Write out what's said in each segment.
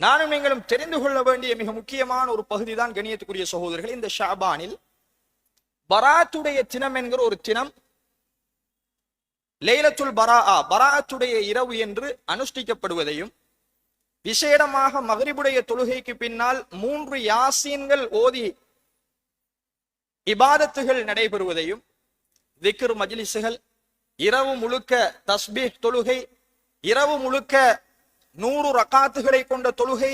நானும் நீங்களும் தெரிந்து கொள்ள வேண்டிய மிக முக்கியமான ஒரு பகுதி தான் கணியத்துக்குரிய சகோதரர்கள் இந்த ஷாபானில் பராத்துடைய தினம் என்கிற ஒரு தினம் லைலத்துல் பரா பராத்துடைய இரவு என்று அனுஷ்டிக்கப்படுவதையும் விசேடமாக மகரிபுடைய தொழுகைக்கு பின்னால் மூன்று யாசீன்கள் ஓதி இபாதத்துகள் நடைபெறுவதையும் திக்ர் மஜ்லிசுகள் இரவு முழுக்க தஸ்பீஹ் தொழுகை இரவு முழுக்க நூறு ரக்காத்துகளை கொண்ட தொழுகை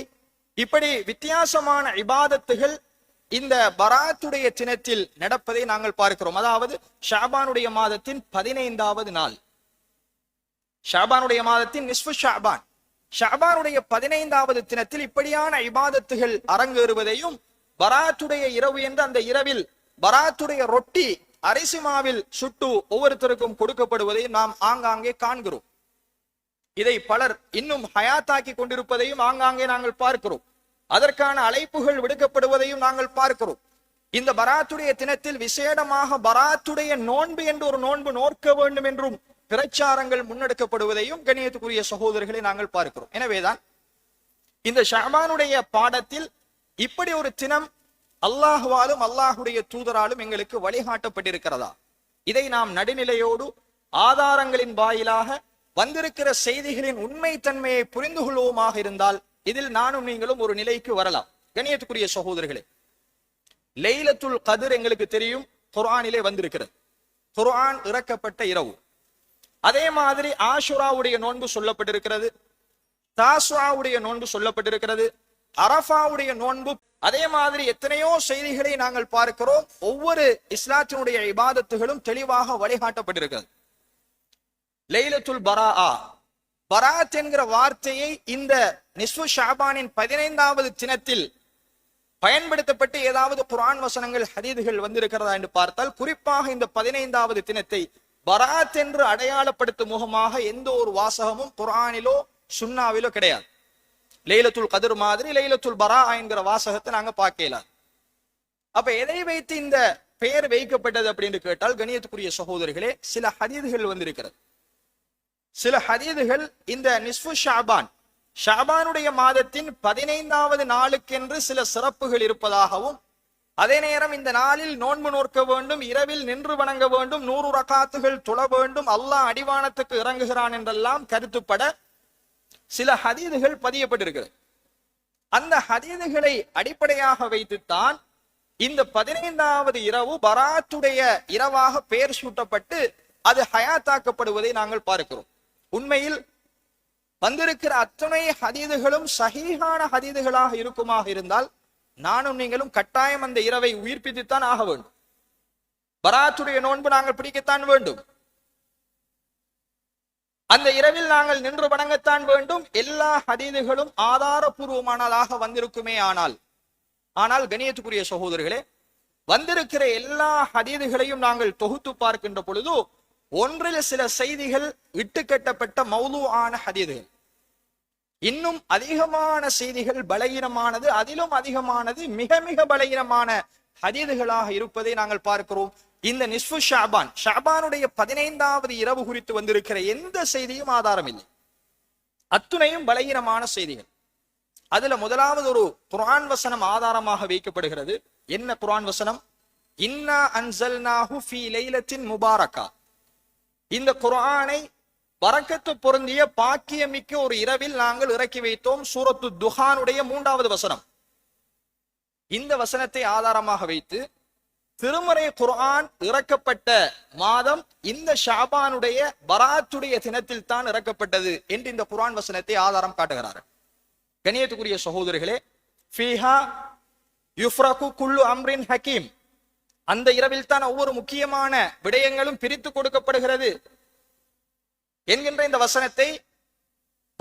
இப்படி வித்தியாசமான இபாதத்துகள் இந்த பராத்துடைய தினத்தில் நடப்பதை நாங்கள் பார்க்கிறோம். அதாவது ஷாபானுடைய மாதத்தின் பதினைந்தாவது நாள். ஷாபானுடைய மாதத்தின் நிஸ்பு ஷாபான். ஷாபானுடைய பதினைந்தாவது தினத்தில் இப்படியான இபாதத்துகள் அரங்கேறுவதையும் பராத்துடைய இரவு என்று அந்த இரவில் பராத்துடைய ரொட்டி அரிசி மாவில் சுட்டு ஒவ்வொருத்தருக்கும் கொடுக்கப்படுவதையும் நாம் ஆங்காங்கே காண்கிறோம். இதை பலர் இன்னும் ஹயாத்தாக்கி கொண்டிருப்பதையும் ஆங்காங்கே நாங்கள் பார்க்கிறோம். அதற்கான அழைப்புகள் விடுக்கப்படுவதையும் நாங்கள் பார்க்கிறோம். இந்த பராத்துடைய தினத்தில் விசேடமாக பராத்துடைய நோன்பு என்று ஒரு நோன்பு நோக்க வேண்டும் என்றும் பிரச்சாரங்கள் முன்னெடுக்கப்படுவதையும் கணியத்துக்குரிய சகோதரர்களை நாங்கள் பார்க்கிறோம். எனவேதான் இந்த ஷஹபானுடைய பாடத்தில் இப்படி ஒரு தினம் அல்லாஹுவாலும் அல்லாஹுடைய தூதராலும் எங்களுக்கு வழிகாட்டப்பட்டிருக்கிறதா? இதை நாம் நடுநிலையோடு ஆதாரங்களின் வாயிலாக வந்திருக்கிற செய்திகளின் உண்மைத்தன்மையை புரிந்து கொள்வோமாக இருந்தால் இதில் நானும் நீங்களும் ஒரு நிலைக்கு வரலாம். கணியத்துக்குரிய சகோதரர்களே லைலத்துல் கதிர் எங்களுக்கு தெரியும் குரானிலே வந்திருக்கிறது. குரான் இறக்கப்பட்ட இரவு. அதே மாதிரி ஆஷுராவுடைய நோன்பு சொல்லப்பட்டிருக்கிறது தாசுராவுடைய நோன்பு சொல்லப்பட்டிருக்கிறது அரஃபாவுடைய நோன்பு. அதே மாதிரி எத்தனையோ செய்திகளை நாங்கள் பார்க்கிறோம். ஒவ்வொரு இஸ்லாத்தினுடைய இபாதத்துகளும் தெளிவாக வழிகாட்டப்பட்டிருக்கிறது. லைலத்துல் பரா பராத் என்கிற வார்த்தையை இந்த நிஸ்வு ஷாபானின் பதினைந்தாவது தினத்தில் பயன்படுத்தப்பட்டு ஏதாவது குரான் வசனங்கள் ஹதீதுகள் வந்திருக்கிறதா என்று பார்த்தால் குறிப்பாக இந்த பதினைந்தாவது தினத்தை பராத் என்று அடையாளப்படுத்தும் முகமாக எந்த ஒரு வாசகமும் குரானிலோ சுன்னாவிலோ கிடையாது. லைலத்துல் கதிர் மாதிரி லைலத்துல் பரா என்கிற வாசகத்தை நாங்க பார்க்கல. அப்ப எதை வைத்து இந்த பெயர் வைக்கப்பட்டது அப்படின்னு கேட்டால் கணியத்துக்குரிய சகோதரிகளே சில ஹதீதுகள் வந்திருக்கிறது. சில ஹதீதுகள் இந்த நிஸ்பு ஷாபான் ஷாபானுடைய மாதத்தின் பதினைந்தாவது நாளுக்கென்று சில சிறப்புகள் இருப்பதாகவும் அதே நேரம் இந்த நாளில் நோன்பு நோக்க வேண்டும் இரவில் நின்று வணங்க வேண்டும் நூறு ரகாத்துகள் துள வேண்டும் அல்லாஹ் அடிவானத்துக்கு இறங்குகிறான் என்றெல்லாம் கருத்துப்பட சில ஹதீதுகள் பதியப்பட்டிருக்கிறது. அந்த ஹதீதுகளை அடிப்படையாக வைத்துத்தான் இந்த பதினைந்தாவது இரவு பராத்துடைய இரவாக பெயர் சூட்டப்பட்டு அது ஹயாத்தாக்கப்படுவதை நாங்கள் பார்க்கிறோம். உண்மையில் வந்திருக்கிற அத்தனை ஹதீதுகளும் சகிஹான ஹதீதுகளாக இருக்குமாக இருந்தால் நானும் நீங்களும் கட்டாயம் அந்த இரவை உயிர்ப்பித்துத்தான் ஆக வேண்டும். பராத்துடைய நோன்பு நாங்கள் பிடிக்கத்தான் வேண்டும். அந்த இரவில் நாங்கள் நின்று வணங்கத்தான் வேண்டும். எல்லா ஹதீதுகளும் ஆதாரபூர்வமானதாக வந்திருக்குமே ஆனால் ஆனால் கணியத்துக்குரிய சகோதரர்களே வந்திருக்கிற எல்லா ஹதீதுகளையும் நாங்கள் தொகுத்து பார்க்கின்ற பொழுது ஒன்றில் சில செய்திகள் இட்டுக்கட்டப்பட்ட மௌலு ஆன ஹதீதுகள். இன்னும் அதிகமான செய்திகள் பலகீனமானது அதிலும் அதிகமானது மிக மிக பலகீனமான ஹதீதுகளாக இருப்பதை நாங்கள் பார்க்கிறோம். இந்த நிஸ்பு ஷாபான் ஷாபானுடைய பதினைந்தாவது இரவு குறித்து வந்திருக்கிற எந்த செய்தியும் ஆதாரம் இல்லை அத்துணையும் பலகீனமான செய்திகள். அதுல முதலாவது ஒரு குரான் வசனம் ஆதாரமாக வைக்கப்படுகிறது. என்ன குரான் வசனம்? இன்னா அன்சல்நாஹு ஃபி லைலத்தின் முபாரக்கா. இந்த குர்ஆனை வரக்கத்து பொருந்திய பாக்கியமிக்க ஒரு இரவில் நாங்கள் இறக்கி வைத்தோம். சூரத்து துஹானுடைய மூன்றாவது வசனம். இந்த வசனத்தை ஆதாரமாக வைத்து திருமறை குர்ஆன் இறக்கப்பட்ட மாதம் இந்த ஷாபானுடைய பராத்துடைய தினத்தில் தான் இறக்கப்பட்டது என்று இந்த குர்ஆன் வசனத்தை ஆதாரம் காட்டுகிறார் கணியத்துக்குரிய சகோதரிகளே ஃபீஹா யுஃப்ரகு குல்லு அம்ரின் ஹக்கீம். அந்த இரவில் தான் ஒவ்வொரு முக்கியமான விடயங்களும் பிரித்து கொடுக்கப்படுகிறது. என்கின்ற இந்த வசனத்தை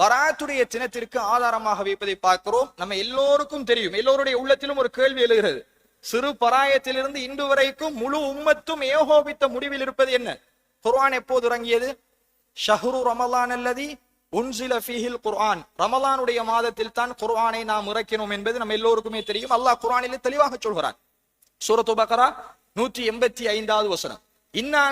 பராத்துடைய தினத்திற்கு ஆதாரமாக வைப்பதை பார்க்கிறோம். நம்ம எல்லோருக்கும் தெரியும். எல்லோருடைய உள்ளத்திலும் ஒரு கேள்வி எழுகிறது. சிறு பராயத்திலிருந்து இன்று வரைக்கும் முழு உம்மத்தும் ஏகோபித்த முடிவில் இருப்பது என்ன? குர்ஆன் எப்போது இறங்கியது? ஷஹ்ரு ரமலான் அல்லதி உன்சில ஃபீஹில் குர்ஆன். ரமலானுடைய மாதத்தில் தான் குர்ஆனை நாம் இறக்கினோம் என்பது நம்ம எல்லோருக்குமே தெரியும். அல்லாஹ் குர்ஆனிலே தெளிவாக சொல்கிறான். சூரத்து பக்ரா நூற்றி எண்பத்தி ஐந்தாவது வசனம். இன்னா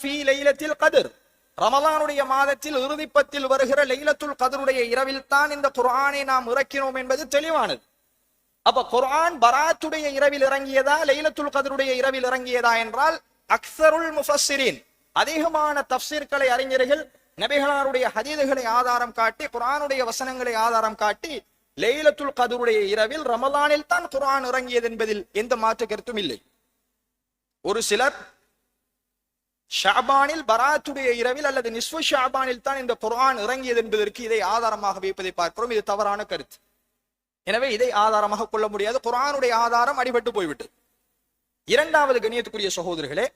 ஃபீ லைலத்தில் கதிர். ரமலானுடைய மாதத்தில் இறுதிப்பத்தில் வருகிற லைலத்துல் கதருடைய இரவில் தான் இந்த குர்ஆனை நாம் இறக்கினோம் என்பது தெளிவானது. அப்ப குர்ஆன் பராத்துடைய இரவில் இறங்கியதா லைலத்துல் கதருடைய இரவில் இறங்கியதா என்றால் அக்சருல் முஃபஸ்ஸிரின் அதிகமான தப்சீர்களை அறிஞர்கள் நபிகளாருடைய ஹதீதுகளை ஆதாரம் காட்டி குரானுடைய வசனங்களை ஆதாரம் காட்டி லைலத்துல் கதருடைய இரவில் ரமலானில் தான் குரான் இறங்கியது என்பதில் எந்த மாற்று கருத்தும் இல்லை. ஒரு சிலர் ஷாபானில் பராத்துடைய இரவில் அல்லது நிஸ்வ ஷாபானில் தான் இந்த குரான் இறங்கியது என்பதற்கு இதை ஆதாரமாக வைப்பதை பார்க்கிறோம். இது தவறான கருத்து. எனவே இதை ஆதாரமாக கொள்ள முடியாது. குரானுடைய ஆதாரம் அடிபட்டு போய்விட்டது இரண்டாவது கணியத்துக்குரிய சகோதரர்களே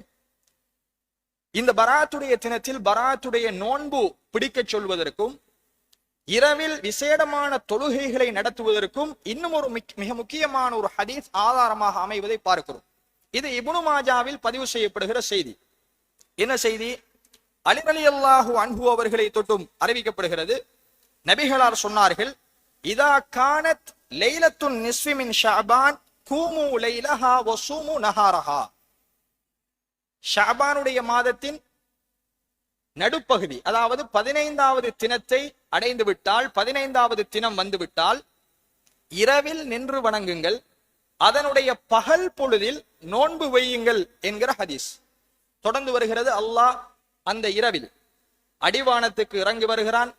இந்த பராத்துடைய தினத்தில் பராத்துடைய நோன்பு பிடிக்கச் சொல்வதற்கும் இரவில் விசேடமான தொழுகைகளை நடத்துவதற்கும் இன்னும் ஒரு மிக்- மிக முக்கியமான ஒரு ஹதீஸ் ஆதாரமாக அமைவதை பார்க்கிறோம். இது இபுனு மாஜாவில் பதிவு செய்யப்படுகிற செய்தி. என்ன செய்தி? அலிரலி அலி அல்லாஹு அவர்களை தொட்டும் அறிவிக்கப்படுகிறது. நபிகளார் சொன்னார்கள் இதா கானத் லைலத்துன் நிஸ்விமின் ஷாபான் கூமு லைலஹா வசூமு நஹாரஹா. ஷாபானுடைய மாதத்தின் நடுப்பகுதி அதாவது பதினைந்தாவது தினத்தை அடைந்து விட்டால் பதினைந்தாவது தினம் வந்துவிட்டால் இரவில் நின்று வணங்குங்கள். அதனுடைய பகல் பொழுதில் நோன்பு வையுங்கள் என்கிற ஹதீஸ். தொடர்ந்து வருகிறது அல்லாஹ் அந்த இரவில். அடிவானத்துக்கு இறங்கி வருகிறான்.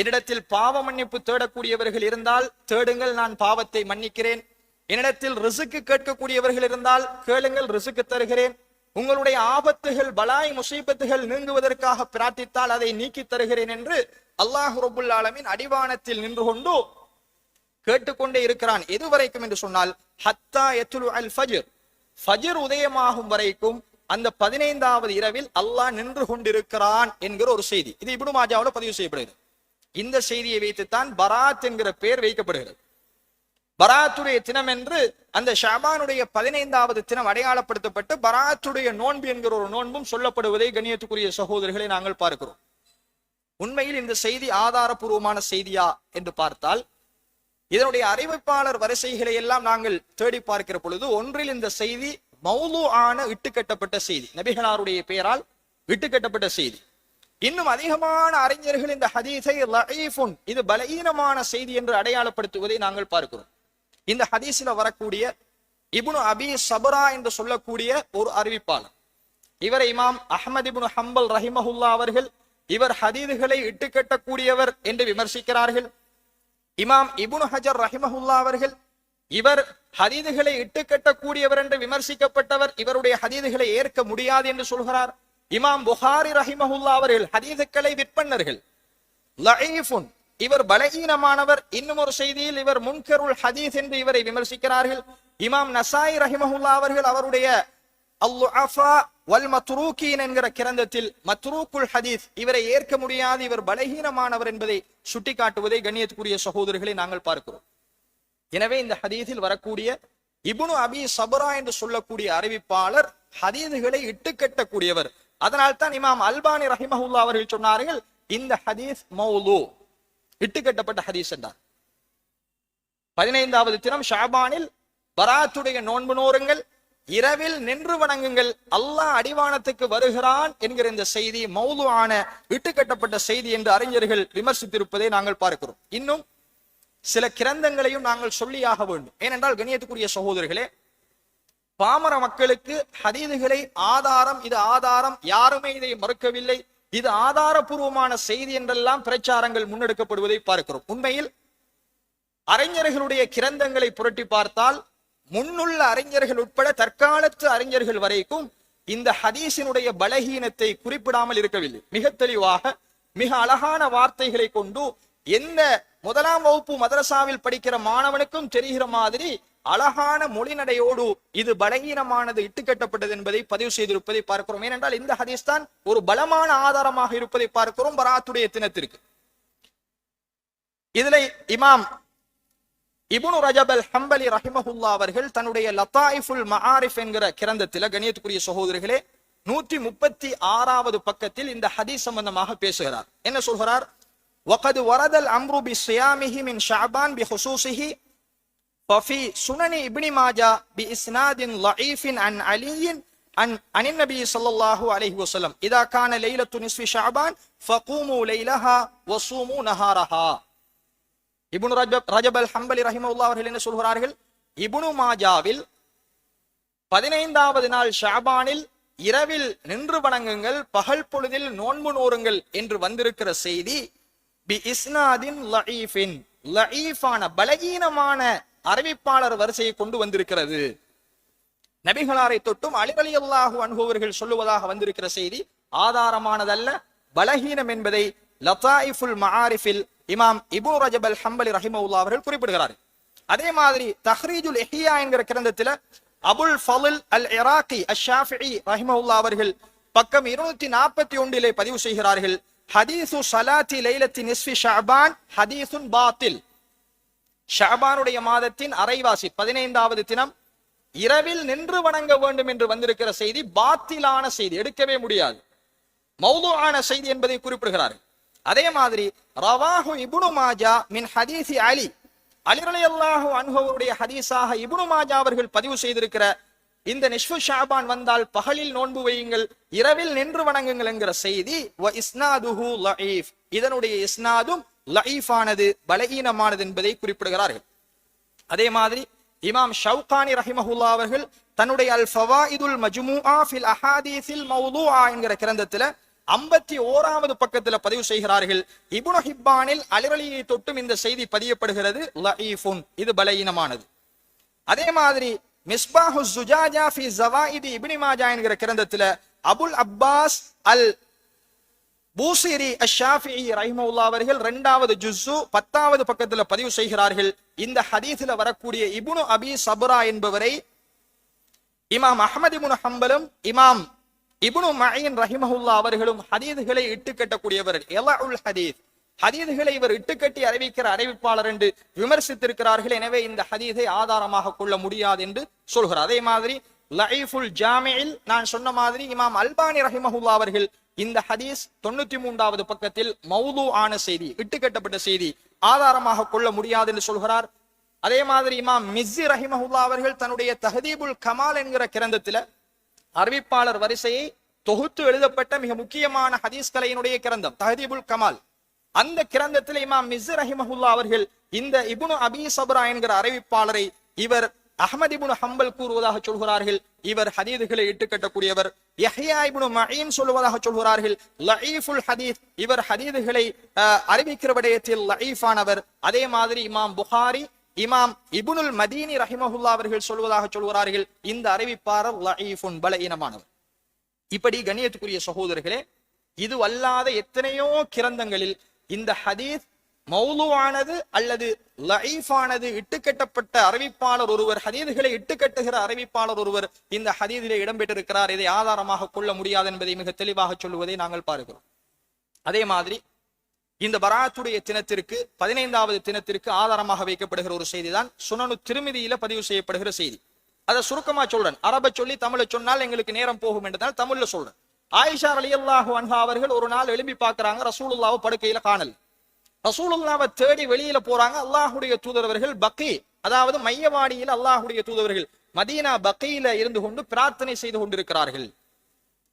என்னிடத்தில் பாவ மன்னிப்பு தேடக்கூடியவர்கள் இருந்தால் தேடுங்கள் நான் பாவத்தை மன்னிக்கிறேன். என்னிடத்தில் ரிசுக்கு கேட்கக்கூடியவர்கள் இருந்தால் கேளுங்கள் ரிசுக்கு தருகிறேன். உங்களுடைய ஆபத்துகள் பலாய் முசீபத்துகள் நீங்குவதற்காக பிரார்த்தித்தால் அதை நீக்கி தருகிறேன் என்று அல்லாஹ் ரபுல் ஆலமின் அடிவானத்தில் நின்று கொண்டு கேட்டுக்கொண்டே இருக்கிறான். எது வரைக்கும் என்று சொன்னால் ஹத்தா எத்துலு அல் ஃபஜிர். ஃபஜிர் உதயமாகும் வரைக்கும் அந்த பதினைந்தாவது இரவில் அல்லாஹ் நின்று கொண்டிருக்கிறான் என்கிற ஒரு செய்தி. இது இப்னு மாஜாவில் பதிவு செய்யப்படுகிறது. இந்த செய்தியை வைத்துத்தான் பராத் என்கிற பெயர் வைக்கப்படுகிறது. பராத்துடைய தினம் என்று அந்த ஷாபானுடைய பதினைந்தாவது தினம் அடையாளப்படுத்தப்பட்டு பராத்துடைய நோன்பு என்கிற ஒரு நோன்பும் சொல்லப்படுவதை கண்ணியத்துக்குரிய சகோதரர்களை நாங்கள் பார்க்கிறோம். உண்மையில் இந்த செய்தி ஆதாரபூர்வமான செய்தியா என்று பார்த்தால் இதனுடைய அறிவிப்பாளர் வரிசைகளை எல்லாம் நாங்கள் தேடி பார்க்கிற பொழுது ஒன்றில் இந்த செய்தி மௌலு ஆன இட்டுக்கட்டப்பட்ட செய்தி நபிகளாருடைய பெயரால் இட்டுக்கட்டப்பட்ட செய்தி. இன்னும் அதிகமான அறிஞர்கள் இந்த ஹதீஸை லஈஃபுன் இது பலகீனமான செய்தி என்று அடையாளப்படுத்துவதை நாங்கள் பார்க்கிறோம். இந்த ஹதீஸில் வரக்கூடிய இபுனு அபி சபரா என்று சொல்லக்கூடிய ஒரு அறிவிப்பாளர். இவரை இமாம் அஹமது இபுனு ஹம்பல் ரஹிமஹுல்லா அவர்கள் இவர் ஹதீதுகளை இட்டுக்கட்டக்கூடியவர் என்று விமர்சிக்கிறார்கள். இமாம் இபுன் ஹஜர் ரஹிமஹுல்லா அவர்கள் இவர் ஹதீதுகளை இட்டுக்கட்டக்கூடியவர் என்று விமர்சிக்கப்பட்டவர் இவருடைய ஹதீதுகளை ஏற்க முடியாது என்று சொல்கிறார். இமாம் புகாரி ரஹிமஹுல்லா அவர்கள் ஹதீதுக்களை விற்பன்னர்கள். இவர் பலகீனமானவர். இன்னும் ஒரு செய்தியில் இவர் முன்கருள் ஹதீஸ் என்று இவரை விமர்சிக்கிறார்கள். இமாம் நசாய் ரஹிமஹுல்லா அவர்கள் அவருடைய அல்லு வல் மத்ரூக்கீன் என்கிற கிரந்தத்தில் மத்ரூக்குல் ஹதீஸ் இவரை ஏற்க முடியாது இவர் பலகீனமானவர் என்பதை சுட்டிக்காட்டுவதை கண்ணியத்துக்குரிய சகோதரர்களை நாங்கள் பார்க்கிறோம். எனவே இந்த ஹதீஸில் வரக்கூடிய இபுனு அபி சபரா என்று சொல்லக்கூடிய அறிவிப்பாளர் ஹதீதுகளை இட்டுக்கட்டக்கூடியவர் அதனால் தான் இமாம் அல்பானி ரஹிமஹுல்லா அவர்கள் சொன்னார்கள் இந்த ஹதீஸ் மௌலு. இட்டுக்கட்டப்பட்ட ஹதீஸ் என்றார். பதினைந்தாவது தினம் ஷாபானில் பராத்துடைய நோன்பு நோருங்கள் இரவில் நின்று வணங்குங்கள். அல்லாஹ் அடிவானத்துக்கு வருகிறான் என்கிற இந்த செய்தி மௌது ஆன இட்டுக்கட்டப்பட்ட செய்தி என்று அறிஞர்கள் விமர்சித்திருப்பதை நாங்கள் பார்க்கிறோம். இன்னும் சில கிரந்தங்களையும் நாங்கள் சொல்லியாக வேண்டும். ஏனென்றால் கணியத்துக்குரிய சகோதரர்களே பாமர மக்களுக்கு ஹதீதுகளை ஆதாரம் இது ஆதாரம் யாருமே இதை மறுக்கவில்லை. இது ஆதாரபூர்வமான செய்தி என்றெல்லாம் பிரச்சாரங்கள் முன்னெடுக்கப்படுவதை பார்க்கிறோம். உண்மையில் அறிஞர்களுடைய கிரந்தங்களை புரட்டி பார்த்தால் முன்னுள்ள அறிஞர்கள் உட்பட தற்காலத்து அறிஞர்கள் வரைக்கும் இந்த ஹதீஸினுடைய பலகீனத்தை குறிப்பிடாமல் இருக்கவில்லை. மிக தெளிவாக மிக அழகான வார்த்தைகளை கொண்டு எந்த முதலாம் வகுப்பு மதரசாவில் படிக்கிற மாணவனுக்கும் தெரிகிற மாதிரி அழகான மொழிநடையோடு இது பலகீனமானது இட்டுக்கட்டப்பட்டது என்பதை பதிவு செய்திருப்பதை பார்க்கிறோம். ஏனென்றால் இந்த ஹதீஸ் தான் ஒரு பலமான ஆதாரமாக இருப்பதை பார்க்கிறோம் பராத்துடைய தினத்திற்கு. இதுல இமாம் இபுனு ரஜப் அல் ஹம்பலி ரஹிமஹுல்லா அவர்கள் தன்னுடைய லத்தாயிஃபுல் மஆரிஃப் என்கிற கிரந்தத்தில கணியத்துக்குரிய சகோதரர்களே நூற்றி முப்பத்தி ஆறாவது பக்கத்தில் இந்த ஹதீஸ் சம்பந்தமாக பேசுகிறார் என்ன சொல்கிறார் وقد ورد الامر بصيامه من شعبان بخصوصه ففي سنن ابن ماجه باسناد ضعيف عن علي عن عن النبي صلى الله عليه وسلم اذا كان ليله نصف شعبان فقوموا ليلها وصوموا نهارها இபுனு ரஜப் ரஜப் அல் ஹம்பலி ரஹிமவுல்லா அவர்கள் என்ன சொல்கிறார்கள்? இபுனு மாஜாவில் பதினைந்தாவது நாள் ஷாபானில் இரவில் நின்று வணங்குங்கள் பகல் பொழுதில் நோன்பு நோறுங்கள் என்று வந்திருக்கிற செய்தி பி இஸ்னாதின் லஈஃபின் லஈஃபான பலகீனமான அறிவிப்பாளர் வரிசையை கொண்டு வந்திருக்கிறது. நபிகளாரை தொட்டும் அலிவலி அல்லாஹு அனுபவர்கள் சொல்லுவதாக வந்திருக்கிற செய்தி ஆதாரமானதல்ல பலகீனம் என்பதை லத்தாயிஃபுல் மஹாரிஃபில் இமாம் இபு ரஜப் அல் ஹம்பலி ரஹிமவுல்லா அவர்கள் குறிப்பிடுகிறார். அதே மாதிரி தஹ்ரீஜுல் எஹியா என்கிற கிரந்தத்துல அபுல் ஃபலுல் அல் இராக்கி அஷாஃபி ரஹிமவுல்லா அவர்கள் பக்கம் இருநூத்தி நாற்பத்தி ஒன்றிலே பதிவு செய்கிறார்கள். ஹதீசு சலாத்தி லைலத்தி நிஸ்வி ஷஅபான் ஹதீசுன் பாத்தில். ஷஹபானுடைய மாதத்தின் அரைவாசி பதினைந்தாவது தினம். இரவில் நின்று வணங்க வேண்டும் என்று வந்திருக்கிற செய்தி பாத்திலான செய்தி எடுக்கவே முடியாது. மௌதுஆன செய்தி என்பதை குறிப்பிடுகிறார்கள். அதே மாதிரி ரவாஹு இபுனு மாஜா மின் ஹதீசி அலி. அலி ரலியல்லாஹு அன்ஹு ஹதீஸாக இபுனு மாஜா அவர்கள் பதிவு செய்திருக்கிற இந்த நிஷ்பு ஷாபான் வந்தால் பகலில் நோன்பு வையுங்கள் இரவில் நின்று வணங்குங்கள் என்கிற செய்தி வ இஸ்னாதுஹு இதனுடைய இஸ்னாதும் லஈஃபானது பலகீனமானது என்பதை குறிப்பிடுகிறார்கள். அதே மாதிரி இமாம் ஷவுகானி ரஹிமஹுல்லா அவர்கள் தன்னுடைய அல் ஃபவாயிதுல் மஜ்மூஆ ஃபில் அஹாதீஸில் மௌலூஆ என்கிற கிரந்தத்துல ஐம்பத்தி ஓராவது பக்கத்துல பதிவு செய்கிறார்கள். இபுனு ஹிப்பானில் அலிரலியை தொட்டும் இந்த செய்தி பதியப்படுகிறது. இது பலகீனமானது அதே மாதிரி மிஸ்பாஹு சுஜாஜா ஃபி ஜவாயிதி இபினி மாஜா என்கிற கிரந்தத்துல அபுல் அப்பாஸ் அல் பூசிரி அஷாஃபி ரஹிமவுல்லா அவர்கள் இரண்டாவது ஜுஸ்ஸு பத்தாவது பக்கத்துல பதிவு செய்கிறார்கள். இந்த ஹதீஸ்ல வரக்கூடிய இபுனு அபி சபுரா என்பவரை இமாம் அஹமது முன் ஹம்பலும் இமாம் இபுனு மயின் ரஹிமஹுல்லா அவர்களும் ஹதீதுகளை இட்டுக்கட்டக்கூடியவர் எலஉல் ஹதீஸ். ஹதீதுகளை இவர் இட்டுக்கட்டி அறிவிக்கிற அறிவிப்பாளர் என்று விமர்சித்திருக்கிறார்கள். எனவே இந்த ஹதீதை ஆதாரமாக கொள்ள முடியாது என்று சொல்கிறார். அதே மாதிரி லைஃபுல் ஜாமியில் நான் சொன்ன மாதிரி இமாம் அல்பானி ரஹிமஹுல்லா அவர்கள் இந்த ஹதீஸ் தொண்ணூத்தி மூன்றாவது பக்கத்தில் மௌது ஆன செய்தி இட்டுக்கட்டப்பட்ட செய்தி ஆதாரமாக கொள்ள முடியாது என்று சொல்கிறார். அதே மாதிரி இமாம் மிஸ்ஸி ரஹிமஹுல்லா அவர்கள் தன்னுடைய தஹதீபுல் கமால் என்கிற கிரந்தத்துல அறிவிப்பாளர் வரிசையை தொகுத்து எழுதப்பட்ட மிக முக்கியமான ஹதீஸ் கலையினுடைய கிரந்தம் தஹதீபுல் கமால். அந்த கிரந்தத்தில் இமாம் மிஸ் ரஹிமஹுல்லா அவர்கள் இந்த இபுனு அபி சபரா என்கிற அறிவிப்பாளரை இவர் அஹமது இபுனு ஹம்பல் கூறுவதாக சொல்கிறார்கள். இவர் ஹதீதுகளை இட்டுக்கட்டக்கூடியவர் யஹ்யா இபுனு மஈன் சொல்லுவதாக சொல்கிறார்கள். லஈஃபுல் ஹதீத் இவர் ஹதீதுகளை அறிவிக்கிற விடயத்தில் லஈஃபானவர் அதே மாதிரி இமாம் புகாரி இமாம் இபுனுல் மதீனி ரஹிமஹுல்லா அவர்கள் சொல்வதாக சொல்கிறார்கள் இந்த அறிவிப்பாளர் லஈஃபுன் பலஈனமானவர் இப்படி கணியத்துக்குரிய சகோதரர்களே இது அல்லாத எத்தனையோ கிரந்தங்களில் இந்த ஹதீஸ் மௌலுவானது அல்லது லஈஃபானது இட்டுக்கட்டப்பட்ட அறிவிப்பாளர் ஒருவர் ஹதீதுகளை இட்டுக்கட்டுகிற அறிவிப்பாளர் ஒருவர் இந்த ஹதீதிலே இடம்பெற்றிருக்கிறார். இதை ஆதாரமாக கொள்ள முடியாது என்பதை மிக தெளிவாக சொல்லுவதை நாங்கள் பார்க்கிறோம். அதே மாதிரி இந்த பராத்துடைய தினத்திற்கு பதினைந்தாவது தினத்திற்கு ஆதாரமாக வைக்கப்படுகிற ஒரு செய்திதான் சுனனு திருமதியில பதிவு செய்யப்படுகிற செய்தி. அதை சுருக்கமா சொல்றேன். அரப சொல்லி தமிழை சொன்னால் எங்களுக்கு நேரம் போகும் என்றதால் தமிழ்ல சொல்றேன். ஆயிஷா ரலியல்லாஹு அன்ஹா அவர்கள் ஒரு நாள் எழுப்பி பார்க்கிறாங்க ரசூலுல்லாவை படுக்கையில காணல். ரசூலுல்லாவை தேடி வெளியில போறாங்க அல்லாஹுடைய தூதரவர்கள் பக்கி அதாவது மையவாடியில் அல்லாஹுடைய தூதவர்கள் மதீனா பக்கையில இருந்து கொண்டு பிரார்த்தனை செய்து கொண்டிருக்கிறார்கள்.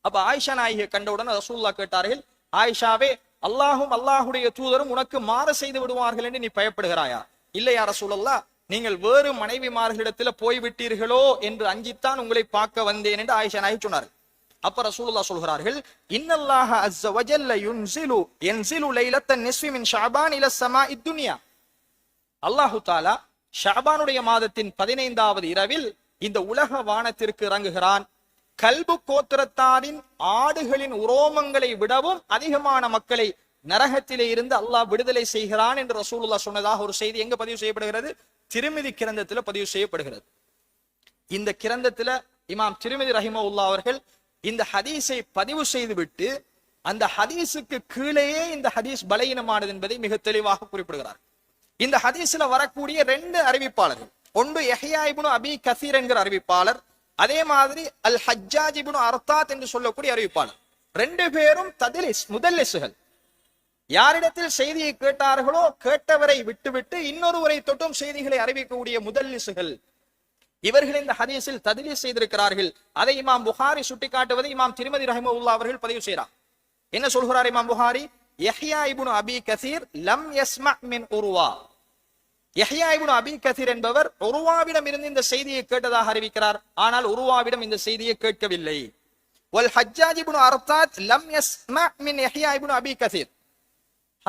அப்ப ஆயிஷா நாயகியை கண்டவுடன் ரசூல்லா கேட்டார்கள் ஆயிஷாவே அல்லாஹும் அல்லாஹுடைய தூதரும் உனக்கு மாற செய்து விடுவார்கள் என்று நீ பயப்படுகிறாயா? இல்லையா ரசூலல்லா நீங்கள் வேறு மனைவிமார்களிடத்துல போய்விட்டீர்களோ என்று அஞ்சித்தான் உங்களை பார்க்க வந்தேன் என்று ஆயிஷா நாயி சொன்னார் அப்ப ரசூலுல்லா சொல்கிறார்கள் இன்னல்லாஹ அஸ்ஸ வஜல்ல யுன்சிலு யன்சிலு லைலத்தன் நிஸ்வி மின் ஷாபான் இல ஸமா இத்துன்யா அல்லாஹு தாலா ஷாபானுடைய மாதத்தின் பதினைந்தாவது இரவில் இந்த உலக வானத்திற்கு இறங்குகிறான். கல்பு கோத்திரத்தாரின் ஆடுகளின் உரோமங்களை விடவும் அதிகமான மக்களை நரகத்திலே இருந்து அல்லாஹ் விடுதலை செய்கிறான் என்று ரசூலுல்லா சொன்னதாக ஒரு செய்தி எங்க பதிவு செய்யப்படுகிறது? திருமிதி கிரந்தத்துல பதிவு செய்யப்படுகிறது. இந்த கிரந்தத்துல இமாம் திருமதி ரஹிமவுல்லா அவர்கள் இந்த ஹதீஸை பதிவு செய்துவிட்டு அந்த ஹதீஸுக்கு கீழேயே இந்த ஹதீஸ் பலகீனமானது என்பதை மிக தெளிவாக குறிப்பிடுகிறார். இந்த ஹதீஸ்ல வரக்கூடிய ரெண்டு அறிவிப்பாளர்கள் ஒன்று யஹ்யா அபி கசீர் என்கிற அறிவிப்பாளர் அதே மாதிரி அல் ஹஜ்ஜாஜிபுன் அர்த்தாத் என்று சொல்லக்கூடிய அறிவிப்பாளர். ரெண்டு பேரும் ததிலிஸ் முதல்லிசுகள். யாரிடத்தில் செய்தியை கேட்டார்களோ கேட்டவரை விட்டுவிட்டு இன்னொருவரை தொட்டும் செய்திகளை அறிவிக்கக்கூடிய முதல்லிசுகள். இவர்கள் இந்த ஹதீஸில் ததிலிஸ் செய்திருக்கிறார்கள். அதை இமாம் புகாரி சுட்டிக்காட்டுவதை இமாம் திருமதி ரஹிமவுல்லா அவர்கள் பதிவு செய்கிறார். என்ன சொல்கிறார் இமாம் புகாரி? யஹ்யா இபுன் அபி கசீர் லம் யஸ்ம மின் உருவா. யஹ்யா அபி கசீர் என்பவர் உருவாவிடம் இருந்து இந்த செய்தியை கேட்டதாக அறிவிக்கிறார். ஆனால் உருவாவிடம் இந்த செய்தியை கேட்கவில்லை. வல் ஹஜ்ஜாஜிபுன் அர்த்தாத் லம் யஸ்ம மின் யஹ்யா அபி கசீர்.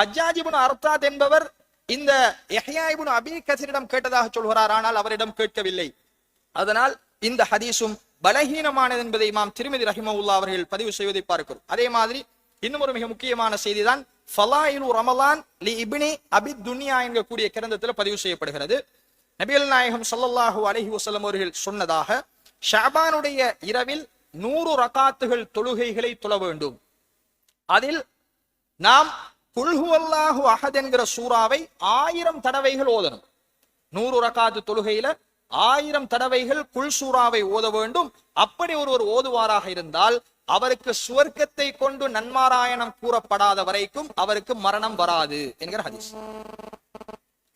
ஹஜ்ஜாஜிபுன் அர்த்தாத் என்பவர் இந்த யஹ்யா அபி கசீரிடம் கேட்டதாக சொல்கிறார். ஆனால் அவரிடம் கேட்கவில்லை. அதனால் இந்த ஹதீஸும் பலகீனமானது என்பதை இமாம் திருமதி ரஹிமவுல்லா அவர்கள் பதிவு செய்வதை பார்க்கிறோம். அதே மாதிரி இன்னும் ஒரு மிக முக்கியமான செய்திதான் ஃபலாயிலு ரமலான் லி இபினி அபித் துனியா என்கக்கூடிய கிரந்தத்தில் பதிவு செய்யப்படுகிறது. நபியல் நாயகம் சல்லல்லாஹு அலஹி வசலம் அவர்கள் சொன்னதாக ஷாபானுடைய இரவில் நூறு ரகாத்துகள் தொழுகைகளை தொழ வேண்டும். அதில் நாம் குல்ஹுவல்லாஹு அஹத் என்கிற சூறாவை ஆயிரம் தடவைகள் ஓதணும். நூறு ரகாத்து தொழுகையில ஆயிரம் தடவைகள் குல் சூறாவை ஓத வேண்டும். அப்படி ஒருவர் ஓதுவாராக இருந்தால் அவருக்கு சுவர்க்கத்தை கொண்டு நன்மாராயணம் கூறப்படாத வரைக்கும் அவருக்கு மரணம் வராது என்கிற ஹதீஸ்.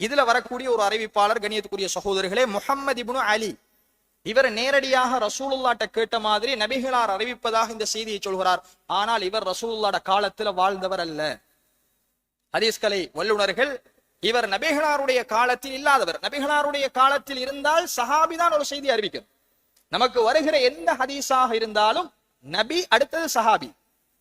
இதுல வரக்கூடிய ஒரு அறிவிப்பாளர் கணியத்துக்குரிய சகோதரர்களே முகம்மது இபுனு அலி. இவர் நேரடியாக ரசூலுல்லாட்ட கேட்ட மாதிரி நபிகளார் அறிவிப்பதாக இந்த செய்தியை சொல்கிறார். ஆனால் இவர் ரசூலுல்லாட காலத்துல வாழ்ந்தவர் அல்ல. ஹதீஸ்கலை வல்லுனர்கள் இவர் நபிகளாருடைய காலத்தில் இல்லாதவர். நபிகளாருடைய காலத்தில் இருந்தால் சஹாபிதான் ஒரு செய்தி அறிவிக்கும். நமக்கு வருகிற எந்த ஹதீஸாக இருந்தாலும் நபி அடுத்தது சஹாபி.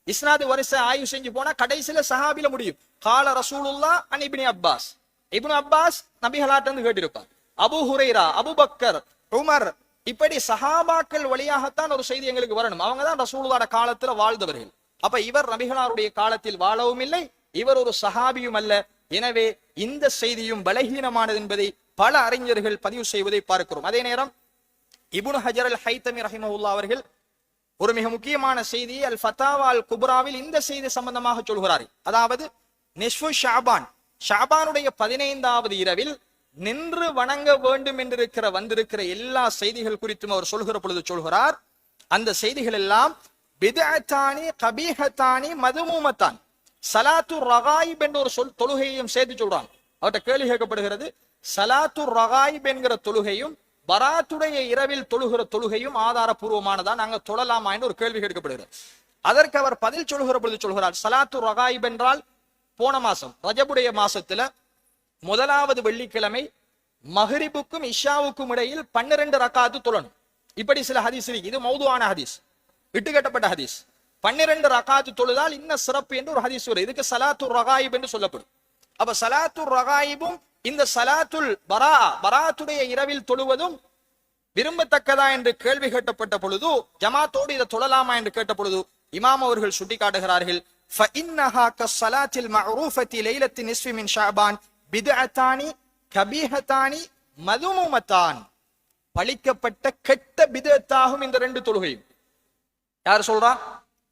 இஸ்னாது வரிசை ஆய்வு செஞ்சு போனா கடைசியில சஹாபில முடியும். கால ரசூலுல்லா அன் இபினி அப்பாஸ். இப்னு அப்பாஸ் நபிகளாட்ட இருந்து கேட்டிருப்பார். Abu Hurairah Abu Bakr Umar. இப்படி சஹாபாக்கள் வழியாகத்தான் ஒரு செய்தி எங்களுக்கு வரணும். அவங்க தான் ரசூலுல்லாட காலத்துல வாழ்ந்தவர்கள். அப்ப இவர் நபிகளாருடைய காலத்தில் வாழவும் இல்லை இவர் ஒரு சஹாபியும் அல்ல. எனவே இந்த செய்தியும் பலகீனமானது என்பதை பல அறிஞர்கள் பதிவு செய்வதை பார்க்கிறோம். அதே நேரம் இபுன் ஹஜர் அல் ஹைத்தமி ரஹிமவுல்லா அவர்கள் ஒரு மிக முக்கியமான செய்தி அல் ஃபத்தாவால் குப்ராவில் இந்த செய்தி சம்பந்தமாக சொல்கிறார். அதாவது நெஷ்வு ஷாபான் ஷாபானுடைய பதினைந்தாவது இரவில் நின்று வணங்க வேண்டும் என்றிருக்கிற வந்திருக்கிற எல்லா செய்திகள் குறித்தும் அவர் சொல்கிற பொழுது சொல்கிறார். அந்த செய்திகள் எல்லாம் பிதத்தானி கபீஹத்தானி மதுமூமத்தான் சலாத்து ரகாயிப் என்ற ஒரு சொல் தொழுகையும் சேர்த்து சொல்றாங்க அவர்கிட்ட கேள்வி கேட்கப்படுகிறது. சலாத்து ரகாயிப் என்கிற தொழுகையும் பராத்துடைய இரவில் தொழுகிற தொழுகையும் ஆதாரபூர்வமானதா நாங்க தொழலாமா என்று ஒரு கேள்வி கேட்கப்படுகிறது. அதற்கு அவர் பதில் சொல்கிற பொழுது சொல்கிறார் சலாத்து ரகாயிப் என்றால் போன மாசம் ரஜபுடைய மாசத்துல முதலாவது வெள்ளிக்கிழமை மஹரிபுக்கும் இஷாவுக்கும் இடையில் பன்னிரண்டு ரக்காத்து தொழணும். இப்படி சில ஹதீஸ் இருக்கு. இது மௌதுவான ஹதீஸ். இட்டுக்கட்டப்பட்ட ஹதீஸ். பன்னிரண்டு ரகாத்து தொழுதால் இன்ன சிறப்பு என்று ஒரு ஹதீஸ் வரும். இதுக்கு சலாத்து ரகாயிப் என்று சொல்லப்படும். அப்ப சலாத்து ரகாயிபும் இந்த சலாத்துல் பரா பராத்துடைய இரவில் தொழுவதும் விரும்பத்தக்கதா என்று கேள்வி கேட்டப்பட்ட பொழுது ஜமாத்தோடு இதை தொழலாமா என்று கேட்ட பொழுது இமாம் அவர்கள் சுட்டிக்காட்டுகிறார்கள் فإنها كالصلاة المعروفة ليلة نصف من شعبان بدعتان كبيهتان மதுமுமத்தான் பழிக்கப்பட்ட கெட்ட பிதத்தாகும் இந்த ரெண்டு தொழுகையும் யார் சொல்றா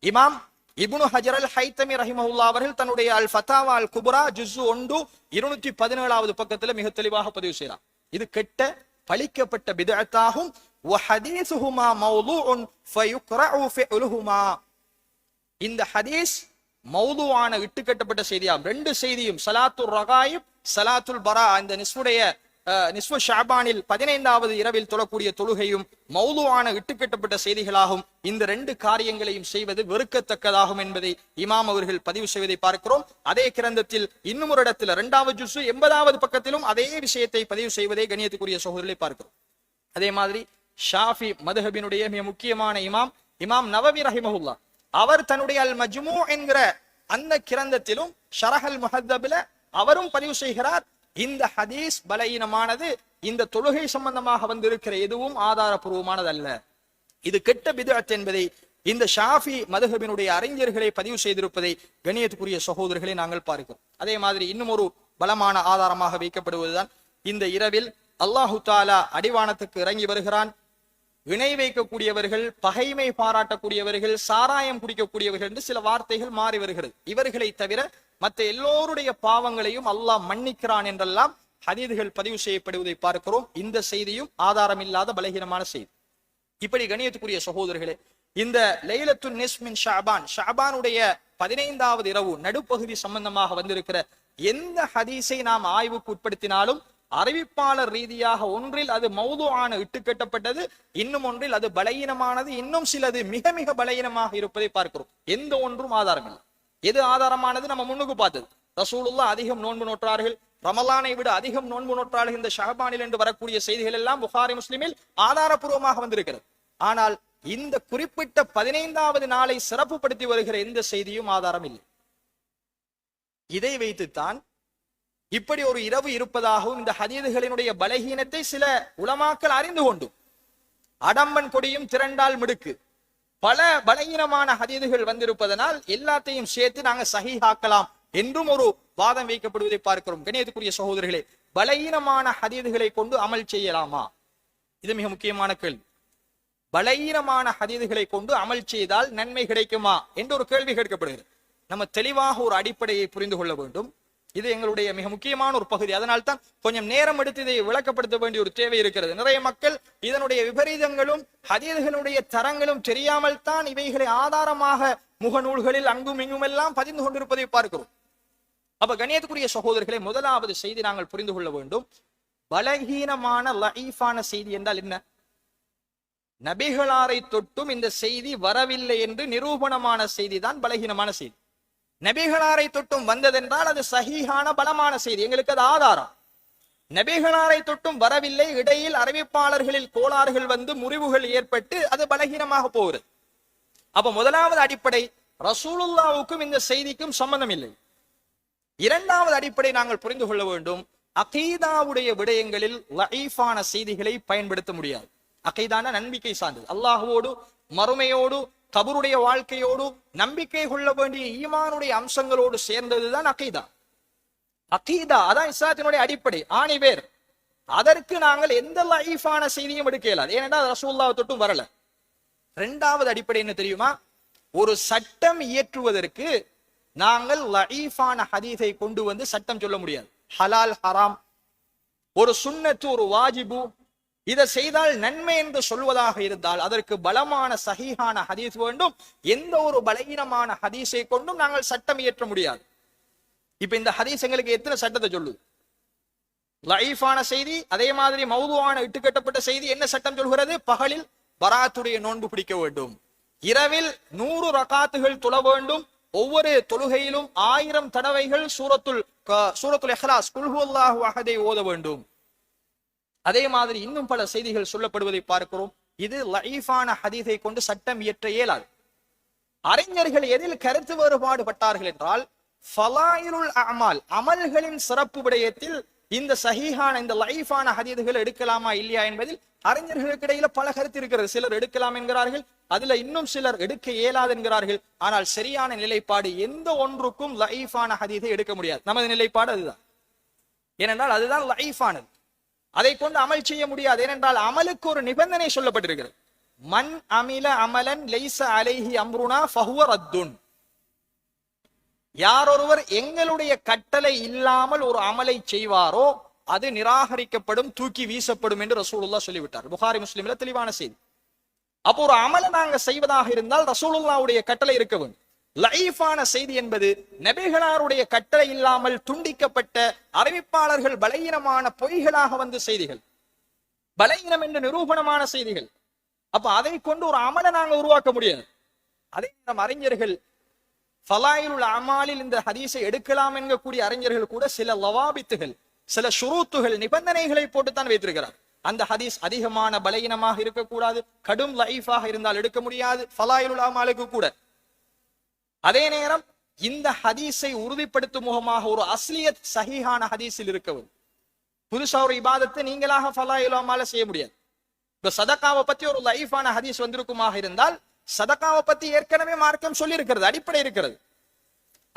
இமாம் இபுனு ஹஜர் அல் ஹைத்தமி ரஹிமஹுல்லா அவர்கள் தன்னுடைய அல் ஃபத்தாவா அல் குபுரா ஜுசு ஒன்று இருநூத்தி பதினேழாவது பக்கத்துல மிக தெளிவாக பதிவு செய்யறான் இது கெட்ட பழிக்கப்பட்ட பிதத்தாகும் இந்த ஹதீஸ் மௌதுவான இட்டுக்கட்டப்பட்ட செய்தியாகும். ரெண்டு செய்தியும் சலாத்துல் ரகாயும் சலாத்துல் பரா இந்த நிஸ்முடைய நிஸ்வ ஷாபானில் பதினைந்தாவது இரவில் தொழக்கூடிய தொழுகையும் மௌதுவான இட்டுக்கட்டப்பட்ட செய்திகளாகும். இந்த ரெண்டு காரியங்களையும் செய்வது வெறுக்கத்தக்கதாகும் என்பதை இமாம் அவர்கள் பதிவு செய்வதை பார்க்கிறோம். அதே கிரந்தத்தில் இன்னும் ஒரு இடத்துல இரண்டாவது ஜூசு எண்பதாவது பக்கத்திலும் அதே விஷயத்தை பதிவு செய்வதை கணியத்துக்குரிய சகோதரர்களை பார்க்கிறோம். அதே மாதிரி ஷாஃபி மதுஹபினுடைய மிக முக்கியமான இமாம் இமாம் நவவி ரஹிமஹுல்லா. அவர் தன்னுடைய அல் மஜ்மு என்கிற அந்த கிரந்தத்திலும் ஷரஹல் முஹத்தபில அவரும் பதிவு செய்கிறார். இந்த ஹதீஸ் பலகீனமானது இந்த தொழுகை சம்பந்தமாக வந்திருக்கிற எதுவும் ஆதாரபூர்வமானது அல்ல இது கெட்ட பிதஅத் என்பதை இந்த ஷாஃபி மதுஹபினுடைய அறிஞர்களை பதிவு செய்திருப்பதை கணியத்துக்குரிய சகோதரர்களை நாங்கள் பார்க்கிறோம். அதே மாதிரி இன்னும் ஒரு பலமான ஆதாரமாக வைக்கப்படுவதுதான் இந்த இரவில் அல்லாஹு தாலா அடிவானத்துக்கு இறங்கி வருகிறான். இணை வைக்கக்கூடியவர்கள் பகைமை பாராட்டக்கூடியவர்கள் சாராயம் குடிக்கக்கூடியவர்கள் என்று சில வார்த்தைகள் மாறி வருகிறது. இவர்களை தவிர மற்ற எல்லோருடைய பாவங்களையும் அல்லாஹ் மன்னிக்கிறான் என்றெல்லாம் ஹதீதுகள் பதிவு செய்யப்படுவதை பார்க்கிறோம். இந்த செய்தியும் ஆதாரம் இல்லாத பலகீனமான செய்தி. இப்படி கணியத்துக்குரிய சகோதரர்களே இந்த லைலத்து நிஸ்மின் ஷாபான் ஷாபானுடைய பதினைந்தாவது இரவு நடுப்பகுதி சம்பந்தமாக வந்திருக்கிற எந்த ஹதீஸை நாம் ஆய்வுக்கு உட்படுத்தினாலும் அறிவிப்பாளர் ரீதியாக ஒன்றில் அது மௌதுவான இட்டுக்கட்டப்பட்டது இன்னும் ஒன்றில் அது பலகீனமானது இன்னும் சிலது மிக மிக பலகீனமாக இருப்பதை பார்க்கிறோம். எந்த ஒன்றும் ஆதாரம் இல்லை எது ஆதாரமானது நம்ம முன்னுக்கு பார்த்தது. ரசூலுல்லா அதிகம் நோன்பு நோற்றார்கள். ரமலானை விட அதிகம் நோன்பு நோற்றார்கள் இந்த ஷஹபானில் என்று வரக்கூடிய செய்திகள் எல்லாம் புகாரி முஸ்லிமில் ஆதாரபூர்வமாக வந்திருக்கிறது. ஆனால் இந்த குறிப்பிட்ட பதினைந்தாவது நாளை சிறப்புப்படுத்தி வருகிற எந்த செய்தியும் ஆதாரம் இல்லை இதை வைத்துத்தான் இப்படி ஒரு இரவு இருப்பதாகவும் இந்த ஹதீதுகளினுடைய பலகீனத்தை சில உலமாக்கள் அறிந்து கொண்டும். அடம்பன் கொடியும் திரண்டால் மிடுக்கு. பல பலகீனமான ஹதீதுகள் வந்திருப்பதனால் எல்லாத்தையும் சேர்த்து நாங்க சகிஹாக்கலாம் என்றும் ஒரு வாதம் வைக்கப்படுவதை பார்க்கிறோம். கணியத்துக்குரிய சகோதரர்களே பலகீனமான ஹதீதுகளை கொண்டு அமல் செய்யலாமா? இது மிக முக்கியமான கேள்வி. பலகீனமான ஹதீதுகளை கொண்டு அமல் செய்தால் நன்மை கிடைக்குமா? என்று ஒரு கேள்வி கேட்கப்படுகிறது. நம்ம தெளிவாக ஒரு அடிப்படையை புரிந்து கொள்ள வேண்டும். இது எங்களுடைய மிக முக்கியமான ஒரு பகுதி. அதனால் தான் கொஞ்சம் நேரம் எடுத்து இதை விளக்கப்படுத்த வேண்டிய ஒரு தேவை இருக்கிறது. நிறைய மக்கள் இதனுடைய விபரீதங்களும் ஹதீதுகளுடைய தரங்களும் தெரியாமல் தான் இவைகளை ஆதாரமாக முகநூல்களில் அங்கும் இங்கும் எல்லாம் பதிந்து கொண்டிருப்பதை பார்க்கிறோம். அப்ப கணியத்துக்குரிய சகோதரர்களை முதலாவது செய்தி நாங்கள் புரிந்து கொள்ள வேண்டும். பலகீனமான லஈஃபான செய்தி என்றால் என்ன? நபிகளாரை தொட்டும் இந்த செய்தி வரவில்லை என்று நிரூபணமான செய்தி தான் பலகீனமான செய்தி. நபிகளாரை தொட்டும் வந்ததென்றால் அது சகிஹான பலமான செய்தி. எங்களுக்கு அது ஆதாரம். நபிகளாரை தொட்டும் வரவில்லை. இடையில் அறிவிப்பாளர்களில் கோளாறுகள் வந்து முறிவுகள் ஏற்பட்டு அது பலகீனமாக போகிறது அப்ப முதலாவது அடிப்படை ரசூலுல்லாவுக்கும் இந்த செய்திக்கும் சம்பந்தம் இல்லை இரண்டாவது அடிப்படை நாங்கள் புரிந்து கொள்ள வேண்டும். அகீதாவுடைய விடயங்களில் லஈஃபான செய்திகளை பயன்படுத்த முடியாது. அகைதான நம்பிக்கை சார்ந்தது. அல்லாஹுவோடு மறுமையோடு கபருடைய வாழ்க்கையோடு நம்பிக்கை கொள்ள வேண்டிய ஈமானுடைய அம்சங்களோடு சேர்ந்ததுதான் அகீதா. அகீதா அதான் இஸ்லாத்தினுடைய அடிப்படை. ஆணிவேர் அதற்கு நாங்கள் எந்த லைஃபான செய்தியும் எடுக்க இயலாது ஏனென்றால் ரசூல்லாவை தொட்டும் வரல. ரெண்டாவது அடிப்படை என்ன தெரியுமா? ஒரு சட்டம் இயற்றுவதற்கு நாங்கள் லைஃபான ஹதீஸை கொண்டு வந்து சட்டம் சொல்ல முடியாது. ஹலால் ஹராம். ஒரு சுண்ணத்து ஒரு வாஜிபு இதை செய்தால் நன்மை என்று சொல்வதாக இருந்தால் அதற்கு பலமான சகிஹான ஹதீஸ் வேண்டும். எந்த ஒரு பலகீனமான ஹதீஸை கொண்டும் நாங்கள் சட்டம் இயற்ற முடியாது. இப்ப இந்த ஹதீஸ் எங்களுக்கு எத்தனை சட்டத்தை சொல்லுது? லைஃபான செய்தி அதே மாதிரி மௌதுவான இட்டுக்கட்டப்பட்ட செய்தி என்ன சட்டம் சொல்கிறது? பகலில் பராத்துடைய நோன்பு பிடிக்க வேண்டும். இரவில் நூறு ரகாத்துகள் துள வேண்டும். ஒவ்வொரு தொழுகையிலும் ஆயிரம் தடவைகள் சூரத்துல் சூரத்துல் எஹ்லாஸ் குல்ஹுல்லாஹு அகதை ஓத வேண்டும். அதே மாதிரி இன்னும் பல செய்திகள் சொல்லப்படுவதை பார்க்கிறோம். இது லைஃபான ஹதீஸை கொண்டு சட்டம் இயற்ற இயலாது. அறிஞர்கள் எதில் கருத்து வேறுபாடு பட்டார்கள் என்றால் ஃபலாயிலுல் அமால் அமல்களின் சிறப்பு விடயத்தில் இந்த சஹீஹான இந்த லைஃபான ஹதீதுகள் எடுக்கலாமா இல்லையா என்பதில் அறிஞர்களுக்கு இடையில பல கருத்து இருக்கிறது. சிலர் எடுக்கலாம் என்கிறார்கள் அதுல இன்னும் சிலர் எடுக்க இயலாது என்கிறார்கள். ஆனால் சரியான நிலைப்பாடு எந்த ஒன்றுக்கும் லைஃபான ஹதீதை எடுக்க முடியாது. நமது நிலைப்பாடு அதுதான். ஏனென்றால் அதுதான் லைஃபானது அதை கொண்டு அமல் செய்ய முடியாது. ஏனென்றால் அமலுக்கு ஒரு நிபந்தனை சொல்லப்பட்டிருக்கிறது. மண் அமில அமலன் லைச அலைஹி அம்ருனா ஃபஹுவ ரத்துன். யாரொருவர் எங்களுடைய கட்டளை இல்லாமல் ஒரு அமலை செய்வாரோ அது நிராகரிக்கப்படும் தூக்கி வீசப்படும் என்று ரசூலுல்லா சொல்லிவிட்டார். புகாரி முஸ்லீம்ல தெளிவான செய்தி. அப்போ ஒரு அமலை நாங்க செய்வதாக இருந்தால் ரசூலுல்லாவுடைய கட்டளை இருக்க வேண்டும். லைஃபான செய்தி என்பது நபிகளாருடைய கட்டளை இல்லாமல் துண்டிக்கப்பட்ட அறிவிப்பாளர்கள் பலகீனமான பொய்களாக வந்த செய்திகள். பலகீனம் என்ற நிரூபணமான செய்திகள். அப்ப அதை கொண்டு ஒரு அமலை நாங்க உருவாக்க முடியாது. அதே நேரம் அறிஞர்கள் ஃபலாயிலுள்ள அமாலில் இந்த ஹதீஸை எடுக்கலாம் என்கக்கூடிய அறிஞர்கள் கூட சில லவாபித்துகள் சில ஷுரூத்துகள் நிபந்தனைகளை போட்டுத்தான் வைத்திருக்கிறார். அந்த ஹதீஸ் அதிகமான பலகீனமாக இருக்கக்கூடாது கடும் லைஃபாக இருந்தால் எடுக்க முடியாது ஃபலாயிலுல் அமாலுக்கு கூட. அதே நேரம் இந்த ஹதீஸை உறுதிப்படுத்தும் முகமாக ஒரு அஸ்லியத் சஹிஹான ஹதீஸில் இருக்கவும். புதுசா ஒரு இபாதத்தை நீங்களாக ஃபலா அமால செய்ய முடியாது. இப்ப சதக்காவை பத்தி ஒரு லைஃபான ஹதீஸ் வந்திருக்குமாக இருந்தால் சதக்காவை பத்தி ஏற்கனவே மார்க்கம் சொல்லி இருக்கிறது அடிப்படை இருக்கிறது.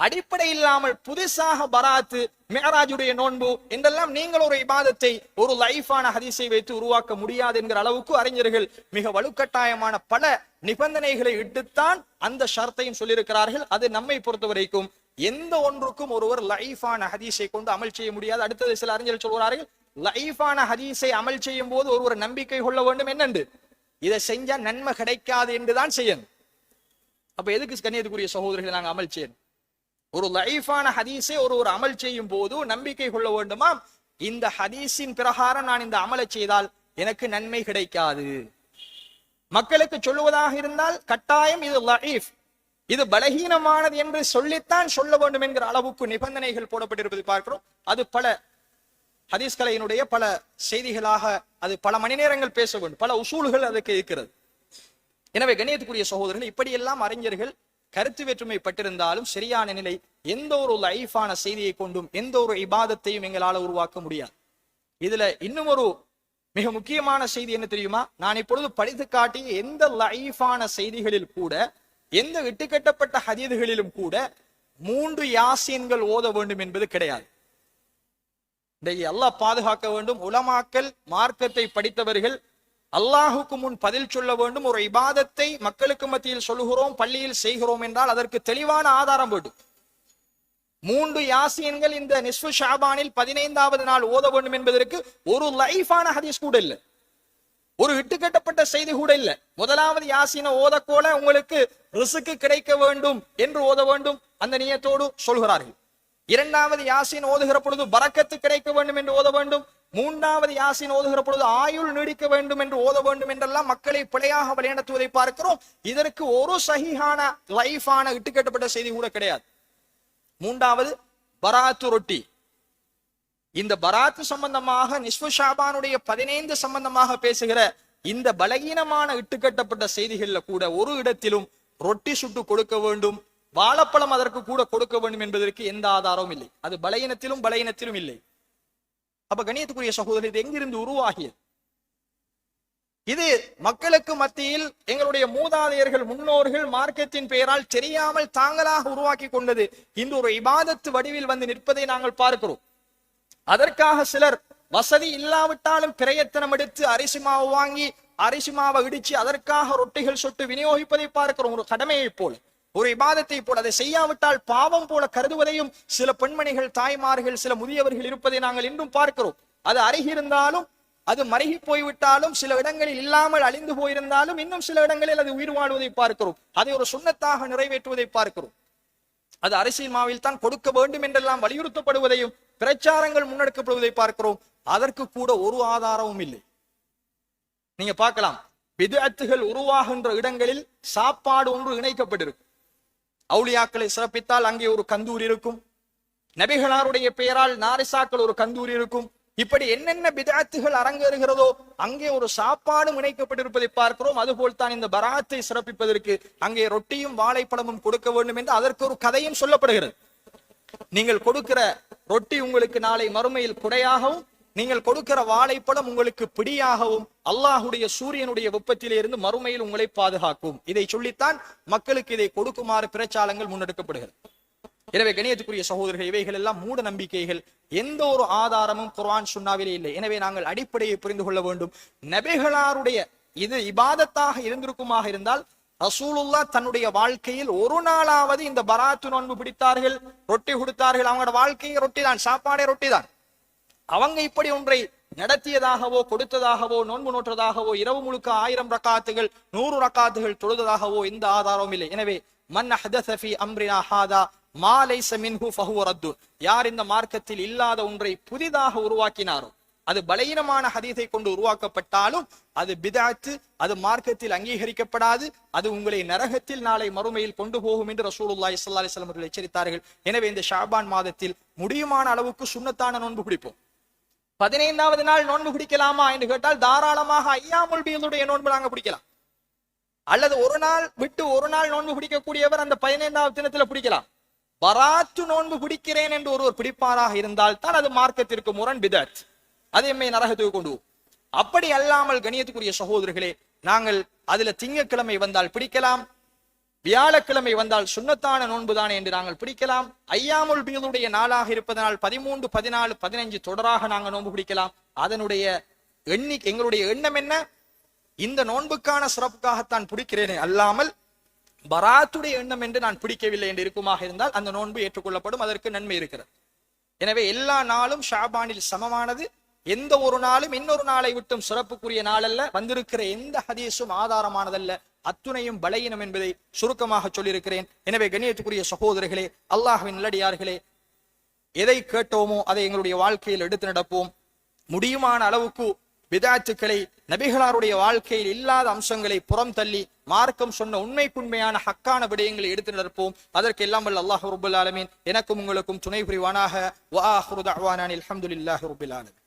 அடிப்படை இல்லாமல் புதுசாக பராத்து மேராஜுடைய நோன்பு என்றெல்லாம் நீங்கள் ஒரு இபாதத்தை ஒரு லைஃபான ஹதீஸை வைத்து உருவாக்க முடியாது என்கிற அளவுக்கு அறிஞர்கள் மிக வலுக்கட்டாயமான பல நிபந்தனைகளை இட்டுத்தான் அந்த ஷர்த்தையும் சொல்லியிருக்கிறார்கள். அது நம்மை பொறுத்த வரைக்கும் எந்த ஒன்றுக்கும் ஒருவர் லைஃபான ஹதீஸை கொண்டு அமல் செய்ய முடியாது. அடுத்தது சில அறிஞர்கள் சொல்கிறார்கள் லைஃபான ஹதீஸை அமல் செய்யும் போது ஒருவர் நம்பிக்கை கொள்ள வேண்டும் என்னண்டு இதை செஞ்சா நன்மை கிடைக்காது என்றுதான் செய்யணும். அப்ப எதுக்கு கண்ணியத்துக்குரிய சகோதரர்களை நாங்க அமல் செய்யணும்? ஒரு லைஃபான ஹதீஸை ஒரு ஒரு அமல் செய்யும் போது நம்பிக்கை கொள்ள வேண்டுமா? இந்த ஹதீஸின் பிரகாரம் நான் இந்த அமலை செய்தால் எனக்கு நன்மை கிடைக்காது. மக்களுக்கு சொல்லுவதாக இருந்தால் கட்டாயம் இது லஈஃப் இது பலகீனமானது என்று சொல்லித்தான் சொல்ல வேண்டும் என்கிற அளவுக்கு நிபந்தனைகள் போடப்பட்டிருப்பதை பார்க்கிறோம். அது பல ஹதீஸ் கலையினுடைய பல செய்திகளாக அது பல மணி நேரங்கள் பேச வேண்டும். பல உசூல்கள் அதுக்கு இருக்கிறது. எனவே கணியத்துக்குரிய சகோதரர்கள் இப்படியெல்லாம் அறிஞர்கள் கருத்து வேற்றுமை பட்டிருந்தாலும் சரியான நிலை எந்த ஒரு லைஃபான செய்தியை கொண்டும் எந்த ஒரு இபாதத்தையும் எங்களால உருவாக்க முடியாது. இதுல இன்னும் ஒரு மிக முக்கியமான செய்தி என்ன தெரியுமா? நான் இப்பொழுது படித்து காட்டிய எந்த லைஃபான செய்திகளில் கூட எந்த இட்டுக்கட்டப்பட்ட ஹதீதுகளிலும் கூட மூன்று யாசீன்கள் ஓத வேண்டும் என்பது கிடையாது. இன்றைக்கு அல்லாஹ் பாதுகாக்க வேண்டும். உலமாக்கல் மார்க்கத்தை படித்தவர்கள் அல்லாஹுக்கு முன் பதில் சொல்ல வேண்டும். ஒரு இபாதத்தை மக்களுக்கு மத்தியில் சொல்லுகிறோம் பள்ளியில் செய்கிறோம் என்றால் அதற்கு தெளிவான ஆதாரம் வேண்டும். மூன்று யாசியன்கள் இந்த நிஸ்வு ஷாபானில் பதினைந்தாவது நாள் ஓத வேண்டும் என்பதற்கு ஒரு லைஃபான ஹதீஸ் கூட இல்லை. ஒரு இட்டுக்கட்டப்பட்ட செய்தி கூட இல்லை. முதலாவது யாசின ஓதக்கோல உங்களுக்கு ரிசுக்கு கிடைக்க வேண்டும் என்று ஓத வேண்டும். அந்த நியத்தோடு சொல்கிறார்கள். இரண்டாவது யாசின் ஓதுகிற பொழுது பறக்கத்து கிடைக்க வேண்டும் என்று ஓத வேண்டும். மூன்றாவது யாசின் ஓதுகிற பொழுது ஆயுள் நீடிக்க வேண்டும் என்று ஓத வேண்டும் என்றெல்லாம் மக்களை பிழையாக வழிநடத்துவதை பார்க்கிறோம். இதற்கு ஒரு சகிஹான லைஃபான இட்டுக்கட்டப்பட்ட செய்தி கூட கிடையாது. மூன்றாவது பராத்து ரொட்டி. இந்த பராத்து சம்பந்தமாக நிஸ்பு ஷாபானுடைய பதினைந்து சம்பந்தமாக பேசுகிற இந்த பலகீனமான இட்டுக்கட்டப்பட்ட செய்திகள்ல கூட ஒரு இடத்திலும் ரொட்டி சுட்டு கொடுக்க வேண்டும் வாழைப்பழம் அதற்கு கூட கொடுக்க வேண்டும் என்பதற்கு எந்த ஆதாரமும் இல்லை. அது பலகீனத்திலும் பலகீனத்திலும் இல்லை. அப்ப கணியத்துக்குரிய சகோதரர் இது எங்கிருந்து உருவாகியது? இது மக்களுக்கு மத்தியில் எங்களுடைய மூதாதையர்கள் முன்னோர்கள் மார்க்கத்தின் பெயரால் தெரியாமல் தாங்களாக உருவாக்கி கொண்டது. இந்த ஒரு இபாதத்து வடிவில் வந்து நிற்பதை நாங்கள் பார்க்கிறோம். அதற்காக சிலர் வசதி இல்லாவிட்டாலும் பிரயத்தனம் எடுத்து அரிசி மாவு வாங்கி அரிசி மாவை இடிச்சு அதற்காக ரொட்டிகள் சொட்டு விநியோகிப்பதை பார்க்கிறோம். ஒரு கடமையை போல. ஒரு இபாதத்தை போல அதை செய்யாவிட்டால் பாவம் போல கருதுவதையும் சில பெண்மணிகள் தாய்மார்கள் சில முதியவர்கள் இருப்பதை நாங்கள் இன்றும் பார்க்கிறோம். அது அருகிருந்தாலும் அது மருகி போய்விட்டாலும் சில இடங்களில் இல்லாமல் அழிந்து போயிருந்தாலும் இன்னும் சில இடங்களில் அது உயிர் வாழ்வதை பார்க்கிறோம். அதை ஒரு சுண்ணத்தாக நிறைவேற்றுவதை பார்க்கிறோம். அது அரசியல் மாவில் தான் கொடுக்க வேண்டும் என்றெல்லாம் வலியுறுத்தப்படுவதையும் பிரச்சாரங்கள் முன்னெடுக்கப்படுவதை பார்க்கிறோம். அதற்கு கூட ஒரு ஆதாரமும் இல்லை. நீங்க பார்க்கலாம். விதத்துகள் உருவாகின்ற இடங்களில் சாப்பாடு ஒன்று இணைக்கப்பட்டிருக்கும். அவுளியாக்களை சிறப்பித்தால் அங்கே ஒரு கந்தூர் இருக்கும். நபிகளாருடைய பெயரால் நாரிசாக்கள் ஒரு கந்தூர் இருக்கும். இப்படி என்னென்ன பிதாத்துகள் அரங்கேறுகிறதோ அங்கே ஒரு சாப்பாடும் இணைக்கப்பட்டிருப்பதை பார்க்கிறோம். அதுபோல் தான் இந்த பராத்தை சிறப்பிப்பதற்கு அங்கே ரொட்டியும் வாழைப்பழமும் கொடுக்க வேண்டும் என்று அதற்கு ஒரு கதையும் சொல்லப்படுகிறது. நீங்கள் கொடுக்கிற ரொட்டி உங்களுக்கு நாளை மறுமையில் குடையாகவும் நீங்கள் கொடுக்கிற வாழைப்பழம் உங்களுக்கு பிடியாகவும் அல்லாஹுடைய சூரியனுடைய வெப்பத்திலே இருந்து மறுமையில் உங்களை பாதுகாக்கும். இதை சொல்லித்தான் மக்களுக்கு இதை கொடுக்குமாறு பிரச்சாரங்கள் முன்னெடுக்கப்படுகிறது. எனவே கணியத்துக்குரிய சகோதரர்கள் இவைகள் எல்லாம் மூட நம்பிக்கைகள். எந்த ஒரு ஆதாரமும் குர்ஆன் சுண்ணாவிலே இல்லை. எனவே நாங்கள் அடிப்படையை புரிந்து கொள்ள வேண்டும். நபிகளாருடைய இது இபாதத்தாக இருந்திருக்குமாக இருந்தால் ரசூலுல்லா தன்னுடைய வாழ்க்கையில் ஒரு நாளாவது இந்த பராத்து நோன்பு பிடித்தார்கள் ரொட்டி கொடுத்தார்கள். அவங்களோட வாழ்க்கையை ரொட்டி தான் சாப்பாடே ரொட்டி தான் அவங்க இப்படி ஒன்றை நடத்தியதாகவோ கொடுத்ததாகவோ நோன்பு நோற்றதாகவோ இரவு முழுக்க ஆயிரம் ரக்காத்துகள் நூறு ரக்காத்துகள் தொழுததாகவோ எந்த ஆதாரமும் இல்லை. எனவே மன் அஹ்தஸ அம்ரினா ஹாதா மின்ஹு ஃபஹுவ ரத்து யார் இந்த மார்க்கத்தில் இல்லாத ஒன்றை புதிதாக உருவாக்கினாரோ அது பலகீனமான ஹதீஸை கொண்டு உருவாக்கப்பட்டாலும் அது பிதாத்து அது மார்க்கத்தில் அங்கீகரிக்கப்படாது அது உங்களை நரகத்தில் நாளை மறுமையில் கொண்டு போகும் என்று ரசூலுல்லாஹி ஸல்லல்லாஹு அலிஸ்லாம் அவர்கள் எச்சரித்தார்கள். எனவே இந்த ஷாபான் மாதத்தில் முடியுமான அளவுக்கு சுண்ணத்தான நோன்பு பிடிப்போம் பதினைந்தாவது நாள் நோன்பு பிடிக்கலாமா என்று கேட்டால் தாராளமாக ஐயா முல்பியலுடைய நோன்பு நாங்க பிடிக்கலாம் அல்லது ஒரு நாள் விட்டு ஒரு நாள் நோன்பு பிடிக்கக்கூடியவர் அந்த பதினைந்தாவது தினத்துல பிடிக்கலாம் பராத்து நோன்பு பிடிக்கிறேன் என்று ஒருவர் பிடிப்பாராக இருந்தால் தான் அது மார்க்கத்திற்கு முரண் பிதத். அது எம்மை நரகத்துக்கு கொண்டு அப்படி அல்லாமல் கணியத்துக்குரிய சகோதரர்களே நாங்கள் அதுல திங்கட்கிழமை வந்தால் பிடிக்கலாம். வியாழக்கிழமை வந்தால் சுண்ணத்தான நோன்புதானே என்று நாங்கள் பிடிக்கலாம். ஐயாமுல் பீதுடைய நாளாக இருப்பதனால் பதிமூன்று பதினாலு பதினைஞ்சு தொடராக நாங்கள் நோன்பு பிடிக்கலாம். அதனுடைய எண்ணி எங்களுடைய எண்ணம் என்ன? இந்த நோன்புக்கான சிறப்புக்காகத்தான் பிடிக்கிறேனே அல்லாமல் பராத்துடைய எண்ணம் என்று நான் பிடிக்கவில்லை என்று இருக்குமாக இருந்தால் அந்த நோன்பு ஏற்றுக்கொள்ளப்படும் அதற்கு நன்மை இருக்கிறது. எனவே எல்லா நாளும் ஷாபானில் சமமானது. எந்த ஒரு நாளும் இன்னொரு நாளை விட்டும் சிறப்புக்குரிய நாள் அல்ல வந்திருக்கிற எந்த ஹதீஸும் ஆதாரமானதல்ல. அத்துணையும் பலையினம் என்பதை சுருக்கமாக சொல்லியிருக்கிறேன். எனவே கண்ணியத்துக்குரிய சகோதரர்களே அல்லாஹ்வின் நல்லடியார்களே எதை கேட்டோமோ அதை எங்களுடைய வாழ்க்கையில் எடுத்து நடப்போம். முடியுமான அளவுக்கு விதாத்துக்களை நபிகளாருடைய வாழ்க்கையில் இல்லாத அம்சங்களை புறம் தள்ளி மார்க்கம் சொன்ன உண்மைக்குண்மையான ஹக்கான விடயங்களை எடுத்து நடப்போம். அதற்கு எல்லாம் வல்ல அல்லாஹ் ரபுல் ஆலமீன். எனக்கும் உங்களுக்கும் துணை புரிவானாக வா அல்ஹம்துலில்லாஹி ரபில் ஆலமீன்.